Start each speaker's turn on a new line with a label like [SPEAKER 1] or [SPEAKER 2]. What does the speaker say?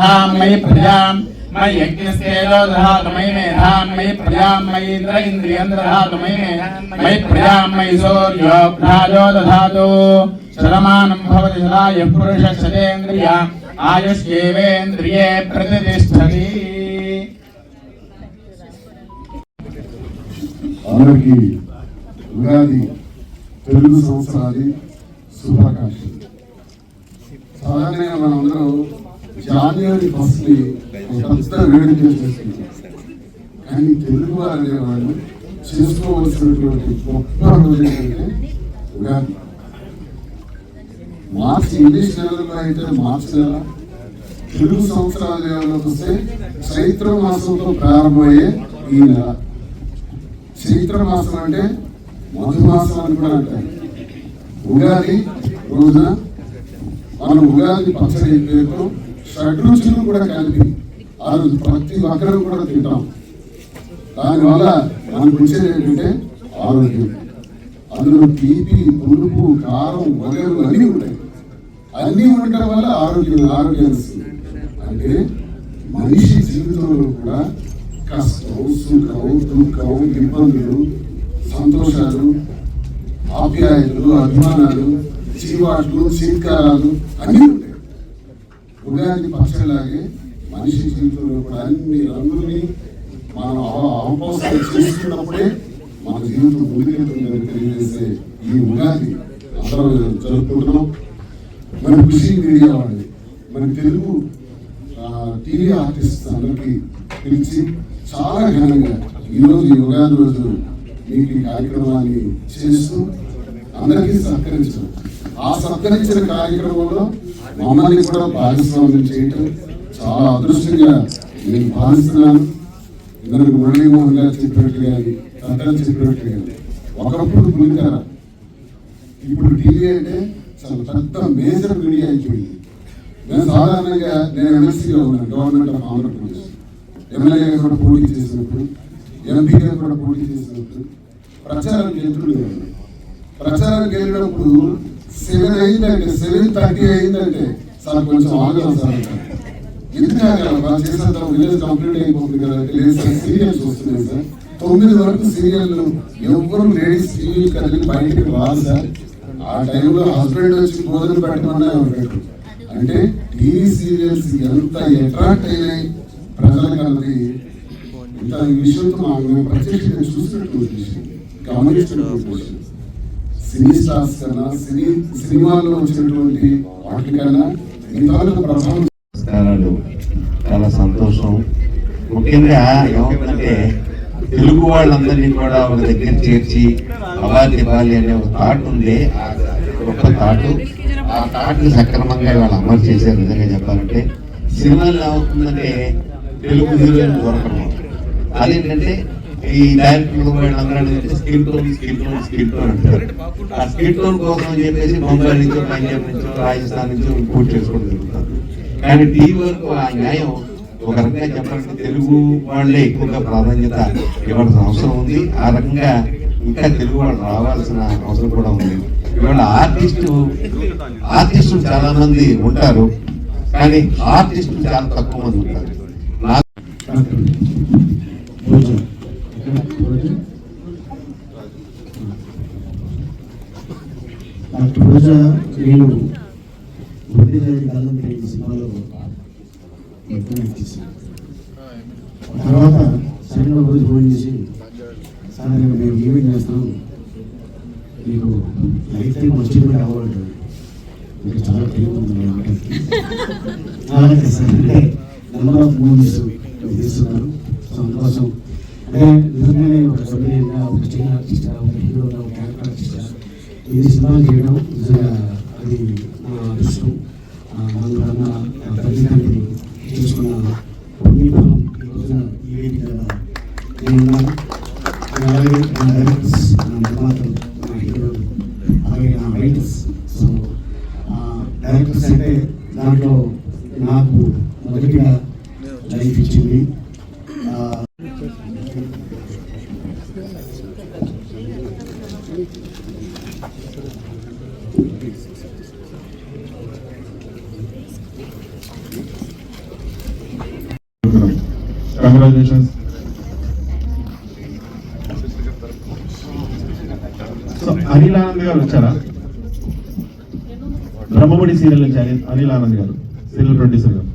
[SPEAKER 1] मयि प्रजां मयि यज्ञस्तेजो दधातु मयि मेधां मयि प्रजां मयि इन्द्र इन्द्रियं दधातु मयि मे मयि प्रजां मयि सूर्यो भ्राजो दधातु शतमानं भवति सदा यः पुरुषः शतेन्द्रिय आयुष्येवेन्द्रिये प्रतिष्ठति
[SPEAKER 2] అందరికీ ఉగాది తెలుగు సంవత్సరాది శుభాకాంక్షలు సాధారణంగా మనందరం జాన్యువరి ఫస్ట్ని ఒక పెద్ద వేడుక చేసుకుంటాం కానీ తెలుగు వారు అనేవాళ్ళు చేసుకోవలసినటువంటి గొప్ప రోజు ఏంటంటే ఉగాది. మార్చి ఇంగ్లీష్ నెలలో అయితే మార్చి నెల తెలుగు సంవత్సరాల నెలలోకి వస్తే చైత్ర మాసంతో ప్రారంభమయ్యే ఈ నెల. చైత్ర మాసం అంటే మధుమాసం అని కూడా అంటారు. ఉగాది రోజున మనం ఉగాది పచ్చడి పేరుతో షడ్రుచులు కూడా కలిపి ఆ రోజు ప్రతి ఒక్కరూ కూడా తింటాం. దానివల్ల మనకు వచ్చేది ఏంటంటే ఆరోగ్యం. అందులో తీపి పులుపు కారం వగరు అన్నీ ఉంటాయి. అన్నీ ఉండటం వల్ల ఆరోగ్యం ఆరోగ్యం వస్తుంది. అంటే మనిషి జీవితంలో కూడా కష్టం సుఖం దుఃఖం ఇబ్బందులు సంతోషాలు ఆప్యాయతలు అభిమానాలు చీవాట్లు చీత్కారాలు అన్నీ ఉంటాయి. ఉగాది పచ్చడిలాగే మనిషి జీవితంలో కూడా అన్ని రంగుల్ని మనం అవ- అవపోసన చేసుకున్నప్పుడే మన జీవితం ముందుకెళ్తుందని తెలియజేసే ఈ ఉగాది అందరం జరుపుకుంటున్నాం. మన కృషి మీడియా వాళ్ళని మన తెలుగు టీవీ ఆర్టిస్ట్ అందరికీ పిలిచి చాలా ఘనంగా ఈరోజు ఈ ఉగాది రోజు మీకు ఈ కార్యక్రమాన్ని చేస్తూ అందరికీ సహకరించడం. ఆ సత్కరించిన కార్యక్రమంలో మమ్మల్ని కూడా భాగస్వామ్యం చేయటం చాలా అదృష్టంగా నేను భావిస్తున్నాను. ఇందరికి మురళీమోహన్ గారు చెప్పినట్టుగా పెద్దలు కానీ ఒకప్పుడు గురికార ఇప్పుడు టీవీ అంటే చాలా పెద్ద మేజర్ మీడియా అయిపోయింది నేను సాధారణంగా నేను ఎమ్మెల్సీగా ఉన్నాను గవర్నమెంట్ ఆఫ్ ఆంధ్రప్రదేశ్. ఎమ్మెల్యేగా కూడా పోటీ చేసినప్పుడు ఎంపీగా కూడా పోటీ చేసినప్పుడు ప్రచారం వెళ్తుండే ప్రచారం వెళ్ళినప్పుడు సెవెన్ అయిందంటే సెవెన్ థర్టీ అయిందంటే సార్ కొంచెం ఆగలం సార్. ఎందుకు ఆగలం చేసేద్దాం విలేజ్ కంప్లీట్ అయిపోతుంది కదా లేదు సార్ సీరియల్స్ వస్తున్నాయి సార్. తొమ్మిది వరకు సీరియల్ ఎవరు లేడీస్ టీవీ కదిలి బయటికి రాదు సార్. ఆ టైంలో హస్బెండ్ వచ్చి భోజనం పెట్టమన్నా ఎవరు పెట్టరు అంటే టీవీ సీరియల్స్ ఎంత అట్రాక్ట్ అయినాయి ప్రజలకి ఇంత ఈ విషయంతో మేము ప్రత్యక్షంగా చూసినట్టు విషయం. సినీ స్టార్స్ కన్నా సినీ సినిమాల్లో వచ్చినటువంటి వాటికన్నా ఇంతవరకు ప్రభావం
[SPEAKER 3] నమస్కారాలు. చాలా సంతోషం. ముఖ్యంగా ఏమవుతుందంటే తెలుగు వాళ్ళందరినీ కూడా ఒక దగ్గర చేర్చి అవార్డు ఇవ్వాలి అనే ఒక థాట్ ఉంది ఆ గొప్ప థాట్. ఆ థాట్ని సక్రమంగా వాళ్ళు అమలు చేశారు నిజంగా చెప్పాలంటే సినిమాల్లో ఏమవుతుందంటే తెలుగు హీరోయిన్ దొరకడం. అదేంటంటే ఈ డైరెక్టర్లు అందరూ skin tone skin tone skin tone అంటారు. ఆ స్కిన్ టోన్ కోసం అని చెప్పేసి బొంబాయి నుంచో పంజాబ్ నుంచో రాజస్థాన్ నుంచో ఇంపోర్ట్ చేసుకోవడం జరుగుతుంది. కానీ టీ వరకు ఆ న్యాయం ఒక రకంగా చెప్పాలంటే తెలుగు వాళ్ళే ఎక్కువగా ప్రాధాన్యత ఇవ్వాల్సిన అవసరం ఉంది. ఆ రకంగా ఇంకా తెలుగు వాళ్ళు రావాల్సిన అవసరం కూడా ఉంది. ఇవాళ ఆర్టిస్టు ఆర్టిస్టులు చాలా మంది ఉంటారు కానీ ఆర్టిస్టులు చాలా తక్కువ మంది ఉంటారు. నాకు
[SPEAKER 2] ఎక్కడ భోజనం నేను బుద్ధి కళ్ళం సినిమాలో చేశాను తర్వాత సడన్గా రోజు ఫోన్ చేసి సార్ నేను మేము ఈవెంట్ చేస్తాం మీకు లైఫ్ టైం అచీవ్మెంట్ మీకు చాలా తెలివి ఉంది మీ అలాగే సార్ అంటే నెంబర్ ఆఫ్ మూవీస్ తీస్తున్నారు సంతోషం నిజంగానే ఒక సభ్యునిగా ఒక చిన్న ఆర్టిస్ట్ ఒక హీరోగా ఒక క్యారెక్టర్ ఆర్టిస్ట్ ఇది సినిమాలు చేయడం నిజంగా అది నా అదృష్టం ఆ, నన్ను కన్నా నా తల్లిదండ్రులు చేసుకున్న పుణ్యఫలం ఈ రోజున ఈ వేదిక మీద నేనున్నాను అలాగే నా డైరెక్టర్స్ నా నిర్మాతలు నా హీరోలు అలాగే నా రైటర్స్ సో డైరెక్టర్స్ అంటే దాంట్లో నాకు మొదటిగా లైఫ్ ఇచ్చింది ఆ,
[SPEAKER 3] కంగ్రాచులేషన్స్ సో అనిల్ ఆనంద్ గారు వచ్చారా? బ్రహ్మముడి సీరియల్ నుంచి అనిల్ ఆనంద్ గారు సీరియల్ ప్రొడ్యూసర్ గారు.